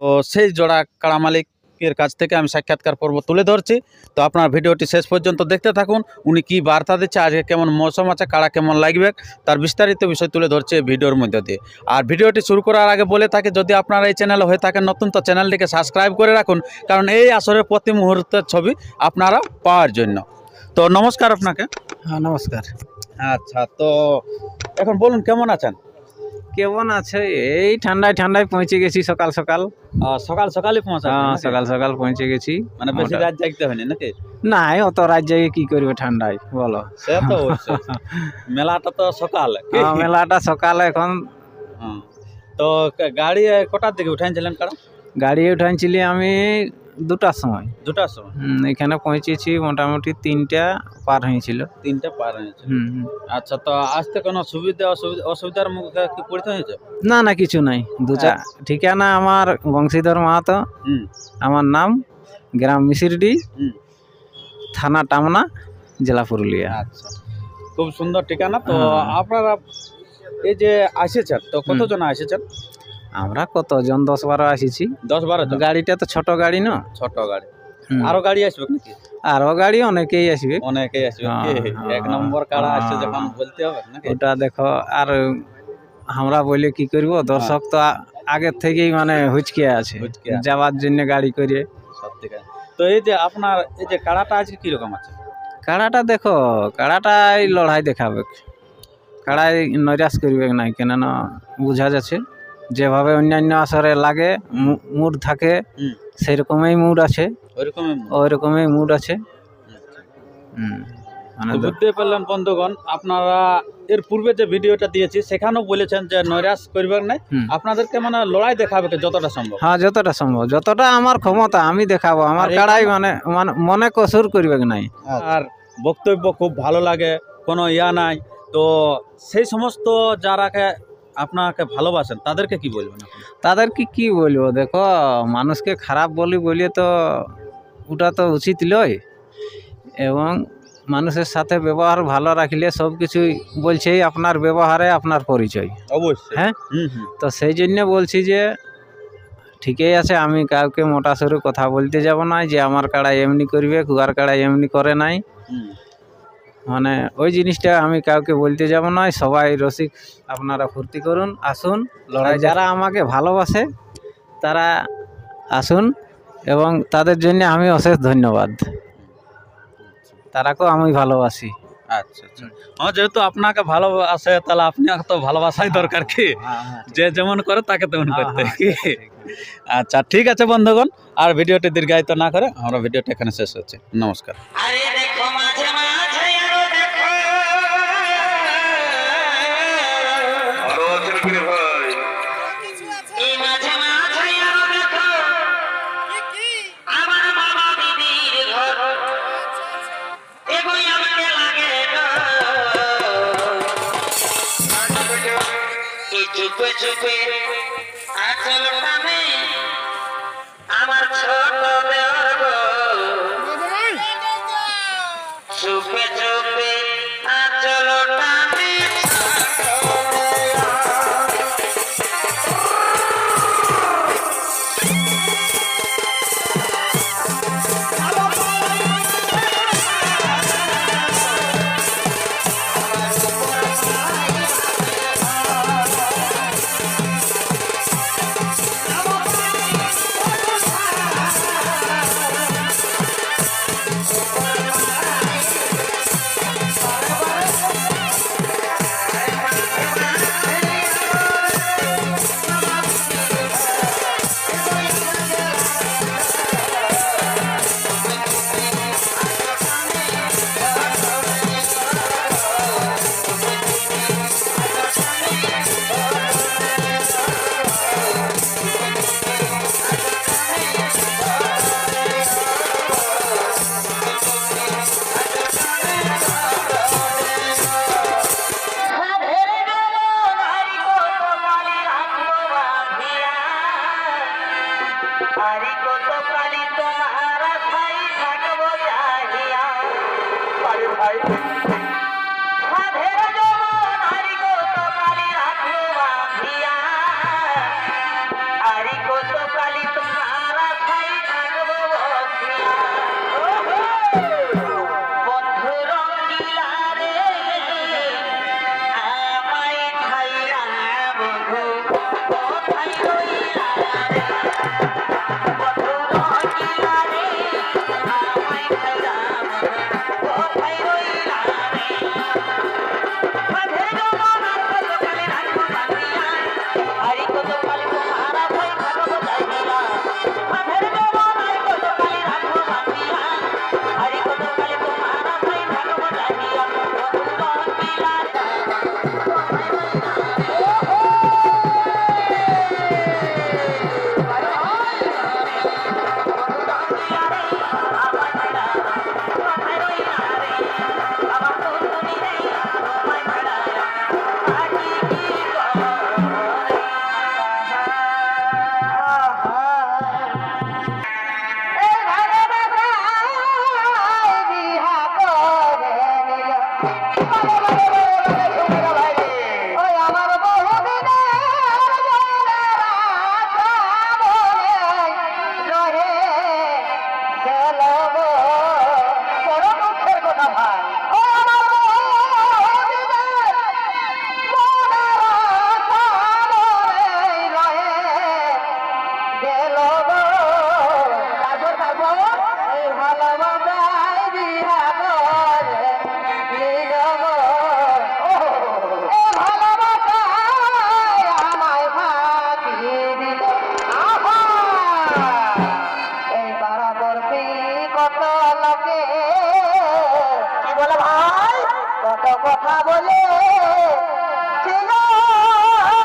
তো সেই জোড়া কাড়া মালিকের কাছ থেকে আমি সাক্ষাৎকার পর্ব তুলে ধরছি। তো আপনার ভিডিওটি শেষ পর্যন্ত দেখতে থাকুন উনি কি বার্তা দিচ্ছে আজকে কেমন মৌসুম আছে কাড়া কেমন লাগবে তার বিস্তারিত বিষয় তুলে ধরছে এই ভিডিওর মধ্যে দিয়ে। আর ভিডিওটি শুরু করার আগে বলে থাকে যদি আপনার এই চ্যানেল হয়ে থাকেন নতুন তো চ্যানেলটিকে সাবস্ক্রাইব করে রাখুন কারণ এই আসরের প্রতি মুহূর্তের ছবি আপনারা পাওয়ার জন্য। তো নমস্কার আপনাকে। হ্যাঁ নমস্কার। আচ্ছা তো এখন বলুন কেমন আছেন? কেমন আছে? এই ঠান্ডায় ঠান্ডায় পৌঁছে গেছি সকাল সকাল। সকাল সকালই পৌঁছা হ্যাঁ সকাল সকাল পৌঁছে গেছি। মানে বেশি রাত জাগতে হয়নি নাকি? নাই অত রাত জায়গায় কি করবে ঠান্ডায় বলো। সে তো মেলাটা তো সকাল হ্যাঁ, মেলাটা সকাল এখন। তো গাড়ি কটার দিকে উঠাইছিলেন কারণ গাড়ি উঠাইছিলি আমি দুটার সময়। দুটার সময়। হুম, এখানে পৌঁছেছি মোটামুটি তিনটা পার হয়েছিল। তিনটা পার হয়েছে হুম, হুম। আচ্ছা তো আসতে কোনো সুবিধা অসুবিধা অসুবিধার মুখে কি পড়তে হয়েছে? না না কিছু নাই। দুটা ঠিকানা আমার বংশীধর মাহাতো। হুম। আমার নাম গ্রাম মিসিরডি। হুম। থানা টামনা জেলা পুরুলিয়া। আচ্ছা। খুব সুন্দর ঠিকানা। তো হ্যাঁ। আপনারা এই যে আসেছেন তো কতজন এসেছেন আমরা কতজন? দশ বারো আসিছি। দশ বারো গাড়িটা তো ছোট গাড়ি না? ছোট গাড়ি। আরও গাড়ি আসবে নাকি আরও গাড়ি অনেকেই আসবে। অনেকেই আসবে। হ্যাঁ? হ্যাঁ, এক নম্বর কাড়া আসছে হ্যাঁ। যখন বলতে হবে নাকি? ওটা দেখো আর আমরা বলে কি করব? দর্শক তো আগের থেকেই মানে হুচকে আছে। যাওয়ার জন্য গাড়ি করে। সত্যিকার। তো এই যে আপনার এই যে কাড়াটা আজকে কীরকম আছে? কাড়াটা দেখো কাড়াটাই লড়াই দেখাবে। কাড়াই নৈরাশ করবে না কেননা বোঝা যাচ্ছে। যেভাবে অন্যান্য আসরে লাগে মুড থাকে। সেই রকমই মুড আছে। ওই রকমই মুড আছে। মানে বুঝতে পারলেন বন্ধুগণ আপনারা এর পূর্বে যে ভিডিওটা দিয়েছি সেখানেও বলেছেন যে নৈরাশ করবেন না আপনাদেরকে মানে লড়াই দেখাবে যতটা সম্ভব। হ্যাঁ যতটা সম্ভব। যতটা আমার ক্ষমতা আমি দেখাবো। আমার কাড়াই মানে মানে মনে কসুর করবে নাই। আর বক্তব্য খুব ভালো লাগে কোনো ইয়া নাই। তো সেই সমস্ত যারাকে আপনাকে ভালোবাসেন তাদেরকে কি বলবেন? তাদেরকে কি বলব? দেখো মানুষকে খারাপ বলি বলে তো ওটা তো উচিত নয় এবং মানুষের সাথে ব্যবহার ভালো রাখলে সব কিছুই বলছেই আপনার ব্যবহারে আপনার পরিচয়। অবশ্যই। হ্যাঁ? তো সেই জন্য বলছি যে ঠিকই আছে আমি কাউকে মোটা সরু কথা বলতে যাব না যে আমার কাড়াই এমনি করবে কুয়ার কাড়াই এমনি করে নাই। হুম। মানে ওই জিনিসটা আমি কাউকে বলতে যাব নয় সবাই রসিক। আপনারা ফুর্তি করুন আসুন। লড়াই যারা আমাকে ভালোবাসে তারা আসুন এবং তাদের জন্য আমি অশেষ ধন্যবাদ। তারাকেও আমি ভালোবাসি। আচ্ছা আচ্ছা। হ্যাঁ যেহেতু আপনাকে ভালোবাসে তাহলে আপনি তো ভালোবাসাই দরকার কি? যে যেমন করে তাকে তেমন হ্যাঁ, করতে হ্যাঁ, কি? আচ্ছা ঠিক আছে বন্ধুগণ। আর ভিডিওটি দীর্ঘায়িত না করে আমরা ভিডিওটা এখানে শেষ হচ্ছে নমস্কার। to win.